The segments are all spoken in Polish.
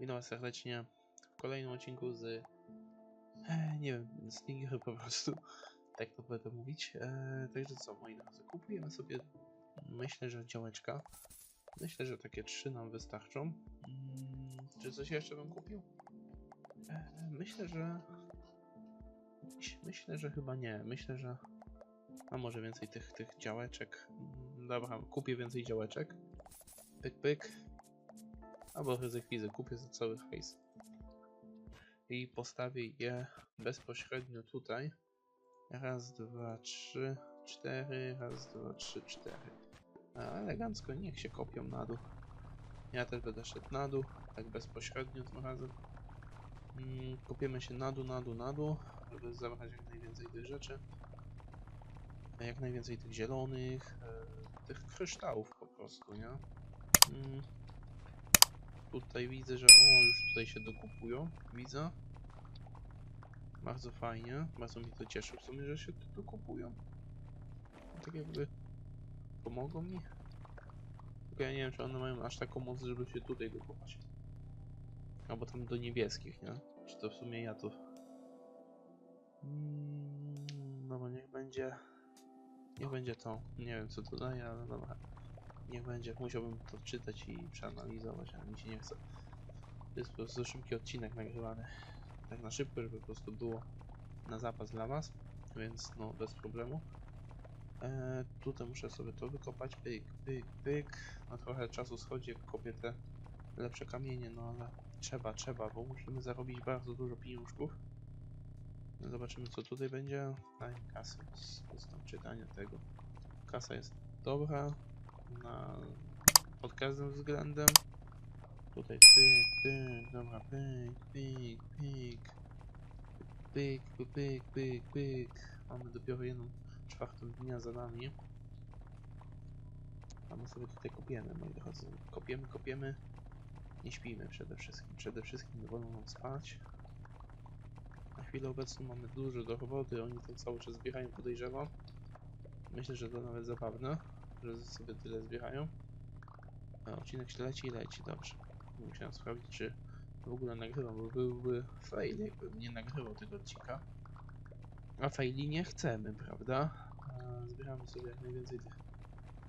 Witam was serdecznie w kolejnym odcinku z... E, nie wiem, z gry po prostu. Tak to będę mówić. E, także co, moi drodzy, kupujemy sobie, myślę, że działeczka. Myślę, że takie trzy nam wystarczą. Mm, czy coś jeszcze bym kupił? E, myślę, że... Myśl- Myślę, że chyba nie. Myślę, że... A może więcej tych, tych działeczek. Mm, Dobra, kupię więcej działeczek. Pyk, pyk. Albo ryzykwizę kupię za cały hajs. I postawię je bezpośrednio tutaj. Raz, dwa, trzy, cztery. Raz, dwa, trzy, cztery. A, elegancko, niech się kopią na dół. Ja też będę szedł na dół, tak bezpośrednio tym razem. Mm, kopiemy się na dół, na dół, na dół, żeby zabrać jak najwięcej tych rzeczy. Jak najwięcej tych zielonych, e, tych kryształów po prostu, nie? Tutaj widzę, że o, już tutaj się dokupują, widzę. Bardzo fajnie, bardzo mi to cieszy w sumie, że się tu dokupują. Tak jakby pomogą mi. Tylko ja nie wiem, czy one mają aż taką moc, żeby się tutaj dokopać. Albo tam do niebieskich, nie? Czy to w sumie ja to... Mm, No bo niech będzie... Niech będzie to. Nie wiem co to daje, ale dobra. Niech będzie. Musiałbym to czytać i przeanalizować, ale mi się nie chce. To jest po prostu szybki odcinek nagrywany. Tak na szybko, żeby po prostu było na zapas dla was. Więc no bez problemu. Eee, tutaj muszę sobie to wykopać. Pyk, pyk, pyk. No trochę czasu schodzi, jak kopię te lepsze kamienie, no ale trzeba, trzeba, bo musimy zarobić bardzo dużo pieniążków. No zobaczymy co tutaj będzie. Daj mi kasy z, z czytania tego. Kasa jest dobra. Na, pod każdym względem. Tutaj pyk, pyk, dobra, pyk, pyk, pyk. Pyk, pyk, pyk, pyk. Mamy dopiero jedną czwartą dnia za nami. A my sobie tutaj kopiemy, moi drodzy. Kopiemy, kopiemy. Nie śpimy przede wszystkim. Przede wszystkim nie wolno nam spać. Na chwilę obecną mamy dużo do roboty, oni to cały czas zbierają, podejrzewam. Myślę, że to nawet zabawne, że sobie tyle zbierają. A odcinek się leci i leci, dobrze. Musiałem sprawdzić, czy w ogóle nagrywam, bo byłby fail, jakbym nie nagrywał tego odcinka. A faili nie chcemy, prawda? Zbieramy sobie jak najwięcej tych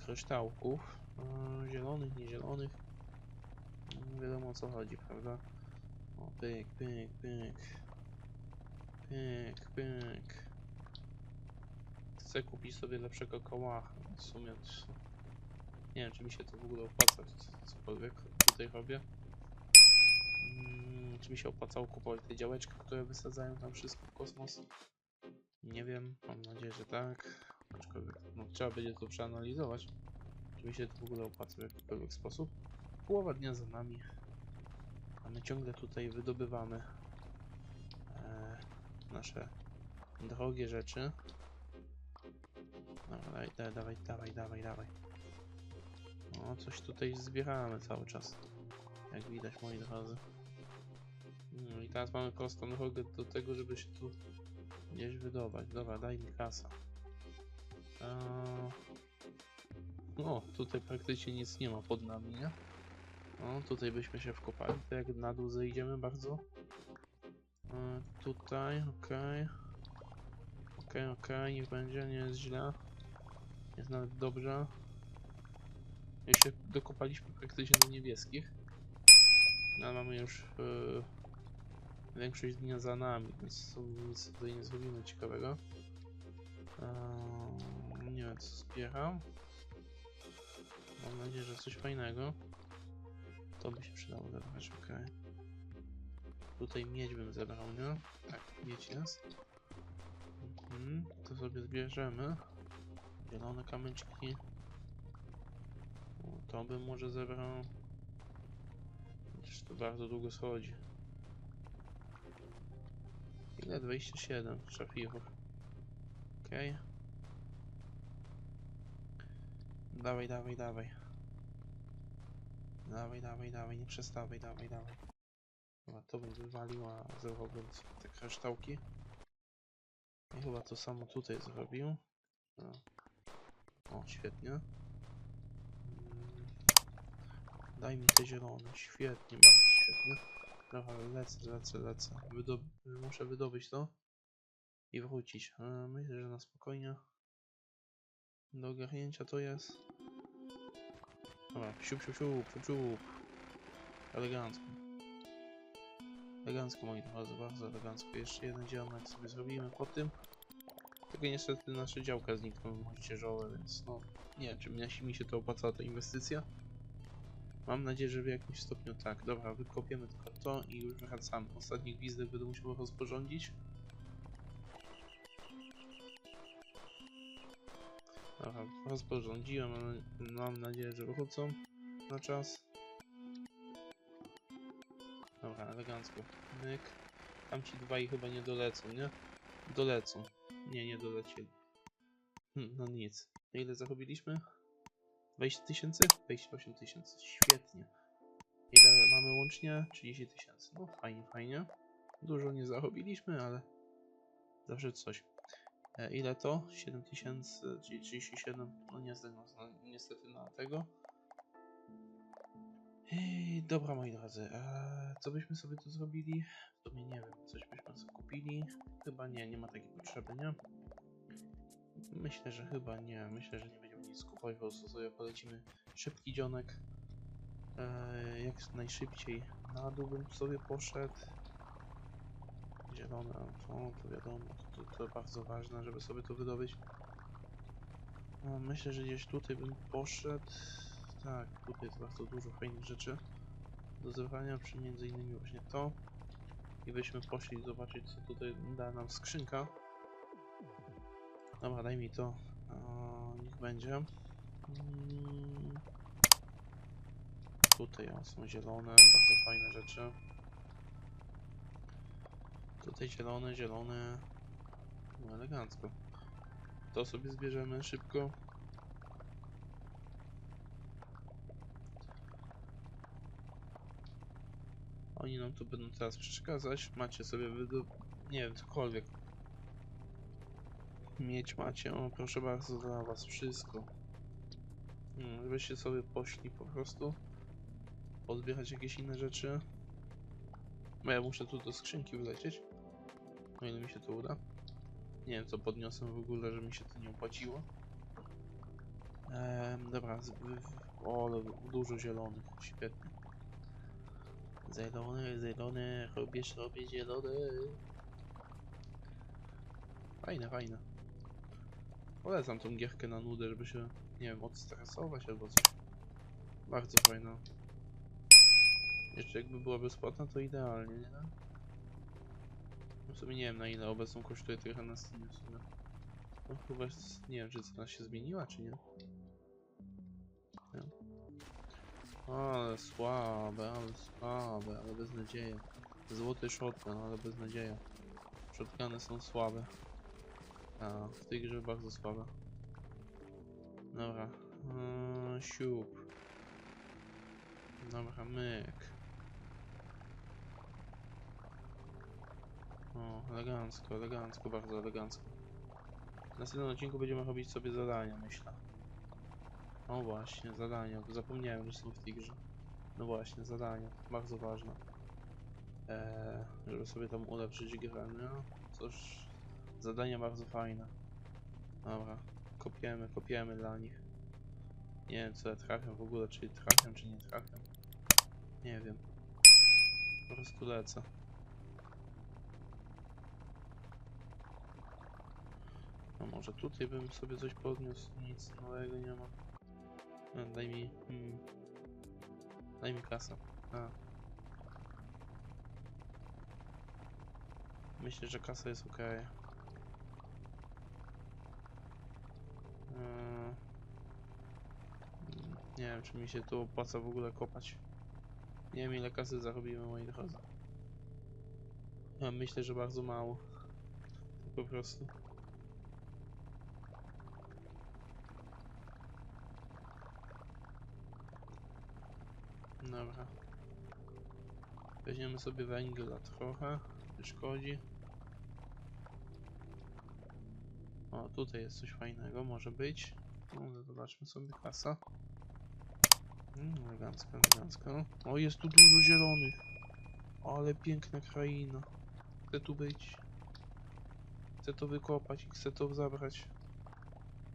kryształków. Zielonych, niezielonych. Nie wiadomo o co chodzi, prawda? O, pyk, pyk, pyk. Pyk, pyk. Chcę kupić sobie lepszego kołacha. W sumie nie wiem, czy mi się to w ogóle opłaca, cokolwiek tutaj robię. Mm, czy mi się opłacało kupować te działeczki, które wysadzają tam wszystko w kosmos? Nie wiem, mam nadzieję, że tak. Aczkolwiek no, trzeba będzie to przeanalizować. Czy mi się to w ogóle opłaca w jakikolwiek sposób. Połowa dnia za nami. A my ciągle tutaj wydobywamy e, nasze drogie rzeczy. Dawaj, dawaj, dawaj, dawaj, dawaj, dawaj. No, coś tutaj zbieramy cały czas. Jak widać, moi drodzy. No i teraz mamy prostą drogę do tego, żeby się tu gdzieś wydobyć. Dobra, daj mi kasa. Eee... O, tutaj praktycznie nic nie ma pod nami, nie? O, tutaj byśmy się wkopali, to jak na dół zejdziemy bardzo. E, tutaj, okej. Okej, okej, niech będzie, nie jest źle. Jest nawet dobrze. Już się dokopaliśmy praktycznie do niebieskich. No, ale mamy już e, większość dnia za nami, więc nic tutaj nie zrobimy ciekawego. Eee, nie wiem co zbieram. Mam nadzieję, że coś fajnego. To by się przydało zebrać, okej. Tutaj miedź bym zebrał, nie? Tak, miedź jest. Mhm, to sobie zbierzemy. Zielone kamyczki. O, to bym może zebrał. Chociaż to bardzo długo schodzi. Ile? 27 szafirów. Okej. Dawaj, dawaj, dawaj. Dawaj, dawaj, dawaj, nie przestawaj, dawaj, dawaj. Chyba to bym wywalił, a zebrałbym te kryształki. Chyba to samo tutaj zrobił. O, świetnie. Mm. Daj mi te zielone, świetnie, bardzo świetnie. Dobra, lecę, lecę, lecę. Wydob muszę wydobyć to i wrócić. E, myślę, że na spokojnie. Do ogarnięcia to jest. Dobra, siup, siup, siup, siup. Elegancko. Elegancko, moi drodzy, bardzo elegancko. Jeszcze jeden działek sobie zrobimy po tym. Tylko niestety nasze działka znikną moździerzowe, więc no nie wiem, czy mi- się to opłaca ta inwestycja. Mam nadzieję, że w jakimś stopniu tak. Dobra, wykopiemy tylko to i już wracamy. Ostatni gwizdek będę musiał rozporządzić. Dobra, rozporządziłem, mam nadzieję, że wrócą na czas. Dobra, elegancko. Myk. Tam ci dwaj chyba nie dolecą, nie? Dolecą. Nie, nie dolecieli. Hm, no nic. Ile zarobiliśmy? 20 tysięcy? 28 tysięcy. Świetnie. Ile mamy łącznie? 30 tysięcy. No fajnie, fajnie. Dużo nie zarobiliśmy, ale zawsze coś. E, ile to? 7 tysięcy, czyli 37. No niestety, no, niestety na tego. Ej, dobra moi drodzy, e, co byśmy sobie tu zrobili? W sumie nie wiem, coś byśmy sobie kupili. Chyba nie, nie ma takiej potrzeby, nie? Myślę, że chyba nie. Myślę, że nie będziemy nic kupować, po prostu sobie polecimy szybki dzionek. E, jak najszybciej na dół bym sobie poszedł. Zielone, to, wiadomo, to, to, to bardzo ważne, żeby sobie to wydobyć. No, myślę, że gdzieś tutaj bym poszedł. Tak, tutaj jest bardzo dużo fajnych rzeczy do zebrania, przy między innymi właśnie to. I byśmy poszli zobaczyć, co tutaj da nam skrzynka. Dobra, daj mi to. O, niech będzie. Mm. Tutaj są zielone, bardzo fajne rzeczy. Tutaj zielone, zielone. No elegancko. To sobie zbierzemy szybko. Oni nam tu będą teraz przeszkadzać. Macie sobie wydo... Nie wiem, cokolwiek. Mieć macie, o proszę bardzo, dla was wszystko. Hmm, żebyście sobie poszli po prostu. Pozbierać jakieś inne rzeczy. Bo ja muszę tu do skrzynki wlecieć. O ile mi się to uda. Nie wiem co podniosłem w ogóle, że mi się to nie opłaciło. Ehm, dobra, o, dużo zielonych, świetnie. Zielone, zielone, robię sobie zielone. Fajne, fajne. Polecam tą gierkę na nudę, żeby się, nie wiem, odstresować albo coś. Bardzo fajna. Jeszcze jakby była bezpłatna, to idealnie, nie? No W sumie nie wiem na ile obecną kosztuje trochę na Steamie w sumie. No chyba, nie wiem czy cena się zmieniła, czy. Nie. Ale słabe, ale słabe, ale beznadzieja. Złoty shotgun, ale beznadzieja. Shotguny są słabe. A, w tej grze bardzo słabe. Dobra. Yy, siup. Dobra, myk. O, elegancko, elegancko, bardzo elegancko. W następnym odcinku będziemy robić sobie zadania, myślę. O właśnie, zadania, zapomniałem, że są w tej grze. No właśnie, zadania, bardzo ważne. Eee, żeby sobie tam ulepszyć grę, no. Cóż, zadania bardzo fajne. Dobra, kopiemy, kopiemy dla nich. Nie wiem, co ja trafiam w ogóle, czy trafiam, czy nie trafiam. Nie wiem. Po prostu lecę. No może tutaj bym sobie coś podniósł, nic nowego nie ma. No, daj mi... Hmm. Daj mi kasę. A. Myślę, że kasa jest ok. Eee, mm, nie wiem, czy mi się tu opłaca w ogóle kopać. Nie wiem, ile kasy zarobimy, moi drodzy. Myślę, że bardzo mało. Po prostu. Dobra. Weźmiemy sobie węgla trochę. Nie szkodzi. O, tutaj jest coś fajnego, może być. No, zobaczmy sobie kasa. Mm, elegancko, elegancko. O, jest tu dużo zielonych. Ale piękna kraina. Chcę tu być. Chcę to wykopać i chcę to zabrać.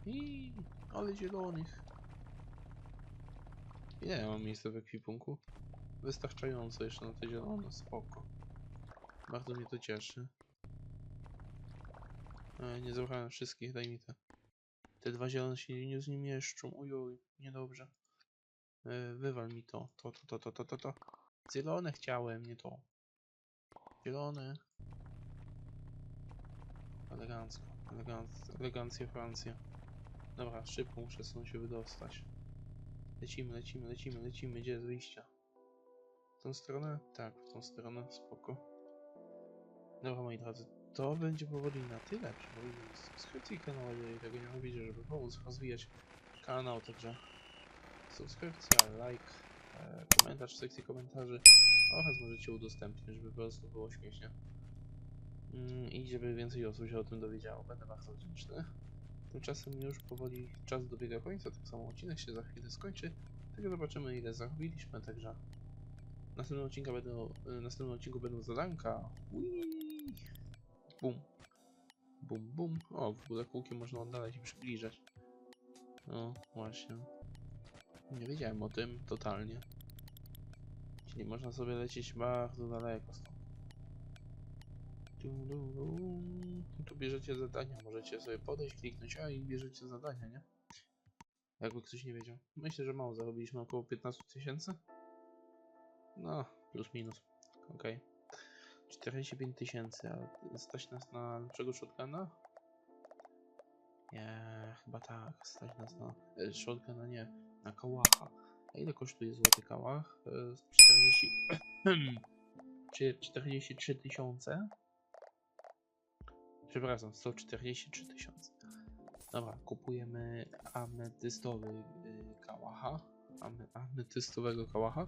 I ale zielonych. Ile ja mam miejsca w ekwipunku? Wystarczająco jeszcze na te zielone, spoko. Bardzo mnie to cieszy. E, nie zabrałem wszystkich, daj mi te. Te dwa zielone się nie zmieszczą. Ojoj, niedobrze. E, wywal mi to. To, to, to, to, to, to, to. Zielone chciałem, nie to. Zielone. Elegancko. Eleganc elegancja Francja. Dobra, szybko muszę stąd się wydostać. Lecimy, lecimy, lecimy, lecimy. Gdzie jest wyjście? W tą stronę? Tak, w tą stronę. Spoko. Dobra, moi drodzy. To będzie powoli na tyle. Przypominam subskrypcji kanału, jeżeli tego nie robicie, żeby pomóc rozwijać kanał, także subskrypcja, like, e, komentarz w sekcji komentarzy oraz możecie udostępnić, żeby po prostu było śmiesznie. Mm, I żeby więcej osób się o tym dowiedziało. Będę bardzo wdzięczny. Tymczasem już powoli czas dobiega końca, tak samo odcinek się za chwilę skończy. Tylko zobaczymy ile zarobiliśmy, także w następnym odcinku będą, w następnym odcinku będą zadanka. Whee! Bum. Bum, bum. O, w ogóle kółkiem można oddalać i przybliżać. No, właśnie. Nie wiedziałem o tym totalnie. Czyli można sobie lecieć bardzo daleko. Tu bierzecie zadania, możecie sobie podejść, kliknąć, a i bierzecie zadania, nie? Jakby ktoś nie wiedział. Myślę, że mało zarobiliśmy, około 15 tysięcy. No, plus minus. Okej. 45 tysięcy, a stać nas na lepszego shotguna? Nie, chyba tak, stać nas na... E, shotguna nie, na kałacha. A ile kosztuje złoty kałach? E, 40... Czy 43 tysiące? Przepraszam, 143 tysiące. Dobra, kupujemy ametystowy y, kałacha. Ame, ametystowego kałacha.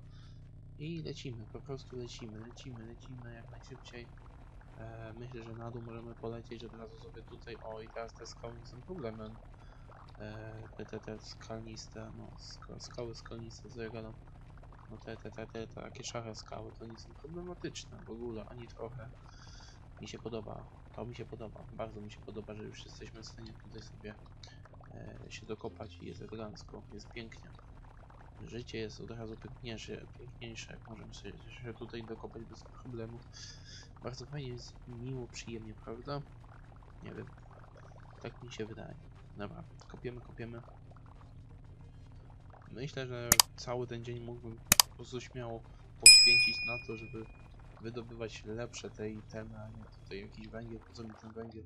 I lecimy, po prostu lecimy, lecimy, lecimy jak najszybciej. E, myślę, że na dół możemy polecieć od razu sobie tutaj. O, i teraz te skały nie są problemem. E, te, te, te skalniste, no, ska, skały skalniste, co ja. No te, te, te, te, takie szare skały to nie są problematyczne w ogóle, ani trochę. Mi się podoba, to mi się podoba, bardzo mi się podoba, że już jesteśmy w stanie tutaj sobie e, się dokopać i jest elegancko, jest pięknie. Życie jest od razu piękniejsze, piękniejsze, jak możemy sobie się tutaj dokopać bez problemu. Bardzo fajnie, jest miło, przyjemnie, prawda? Nie wiem, tak mi się wydaje. Dobra, kopiemy, kopiemy. Myślę, że cały ten dzień mógłbym po prostu śmiało poświęcić na to, żeby wydobywać lepsze te itemy, a nie tutaj jakiś węgiel, po co mi ten węgiel,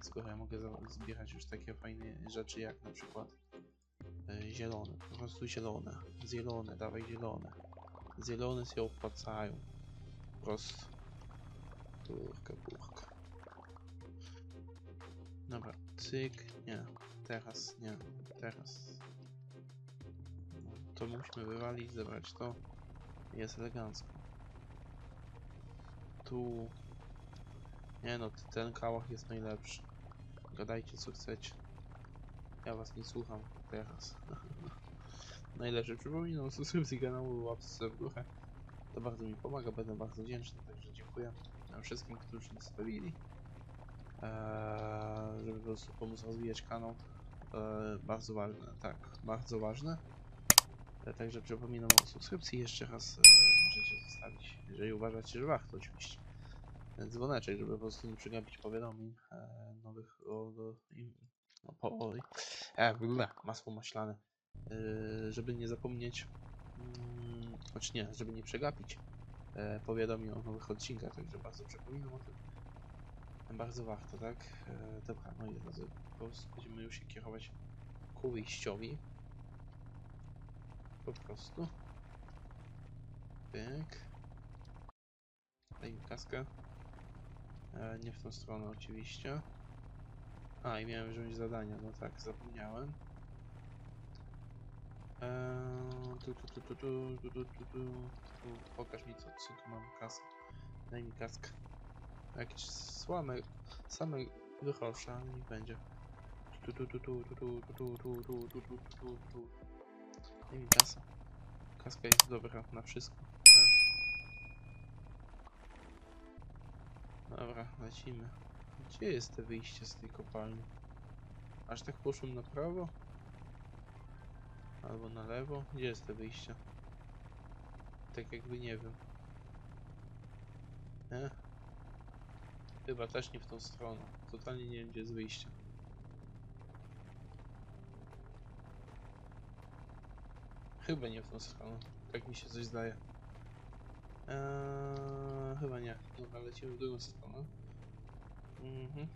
skoro ja mogę zbierać już takie fajne rzeczy jak na przykład e, zielone, po prostu zielone, zielone, dawaj zielone, zielone się opłacają, po prostu, kurka, kurka. Dobra, cyk, nie, teraz, nie, teraz. To musimy wywalić, zebrać to, jest elegancko tu. Nie no, ten kałach jest najlepszy. Gadajcie co chcecie. Ja was nie słucham teraz. Najlepszy przypominam subskrypcji kanału, łapce w górę. To bardzo mi pomaga, będę bardzo wdzięczny, także dziękuję wszystkim, którzy zostawili. Eee, żeby po prostu pomóc rozwijać kanał. Eee, bardzo ważne, tak, bardzo ważne. Także przypominam o subskrypcji jeszcze raz e, możecie zostawić, jeżeli uważacie, że warto oczywiście. Dzwoneczek, żeby po prostu nie przegapić powiadomień e, nowych o, o, no, po, o, e, masło maślane, e, żeby nie zapomnieć, mm, choć nie, żeby nie przegapić powiadomień o nowych odcinkach, także bardzo przypominam o tym. Bardzo warto, tak? E, dobra, no i drodzy, po prostu będziemy już się kierować ku wyjściowi po prostu. Pyk. Daj mi kaskę. E, nie w tą stronę oczywiście. A, i miałem wziąć zadania, no tak, zapomniałem. Eee, tu, tu, tu, tu, tu, tu, tu, tu, tu, tu. Pokaż mi co, co tu mam kasę. Daj mi kaskę. Jakieś słame, same ale niech będzie. Tu, tu, tu, tu, tu, tu, tu, tu, tu, tu, tu, tu, tu, tu. Daj mi kasę. Kaska jest dobra na wszystko. tak. Dobra, lecimy. Gdzie jest te wyjście z tej kopalni? Aż tak poszłem na prawo? Albo na lewo? Gdzie jest te wyjście? Tak jakby nie wiem. E? Chyba też nie w tą stronę. Totalnie nie wiem gdzie jest wyjście. Chyba nie w tą stronę. Tak mi się coś zdaje. Eee, chyba nie. Dobra, lecimy w drugą stronę. Mhm.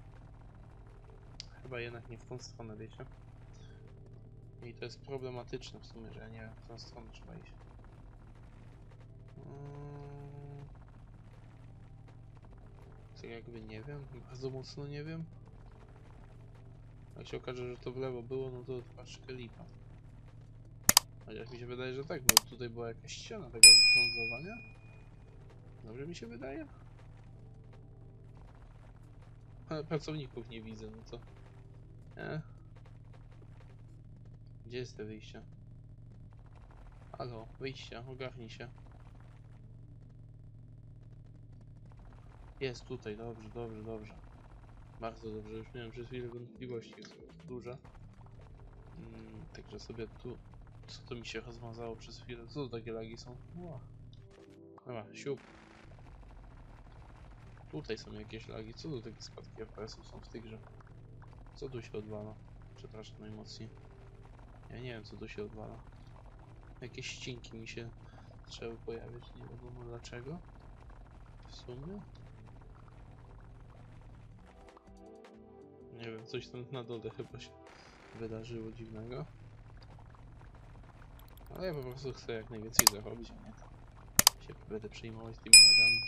Chyba jednak nie w tą stronę, wiecie? I to jest problematyczne w sumie, że nie w tą stronę trzeba iść. Mm. Tak jakby nie wiem, bardzo mocno nie wiem. Jak się okaże, że to w lewo było, no to troszkę lipa. Chociaż mi się wydaje, że tak, bo tutaj była jakaś ściana tego brązowania. Dobrze mi się wydaje? Ale pracowników nie widzę, no to... E? Gdzie jest te wyjście? Halo, wyjście, ogarnij się. Jest tutaj, dobrze, dobrze, dobrze. Bardzo dobrze, już miałem przez chwilę wątpliwości, jest duże. Mm, także sobie tu... Co to mi się rozmazało przez chwilę? Co to takie lagi są? Ła. Dobra, siup. Tutaj są jakieś lagi. Co tu takie spadki FPS-ów są w tej grze? Co tu się odwala? Przepraszam najmocniej. Ja nie wiem co tu się odwala. Jakieś ścinki mi się zaczęły pojawiać, nie wiadomo dlaczego. W sumie. Nie wiem, coś tam na dole chyba się wydarzyło dziwnego. Ale ja po prostu chcę jak najwięcej zarobić, a nie tam się będę przyjmować tymi nogami.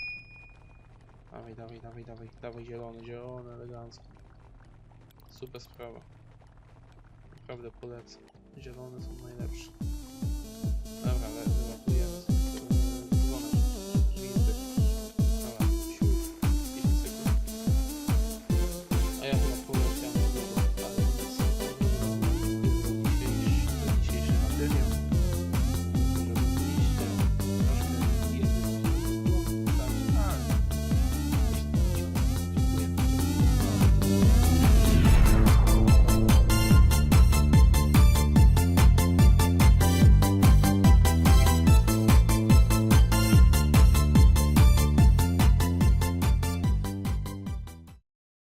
Dawaj, dawaj, dawaj, dawaj, dawaj, zielony, zielony, elegancko. Super sprawa. Naprawdę polecam. Zielone są najlepsze. Dobra, leży.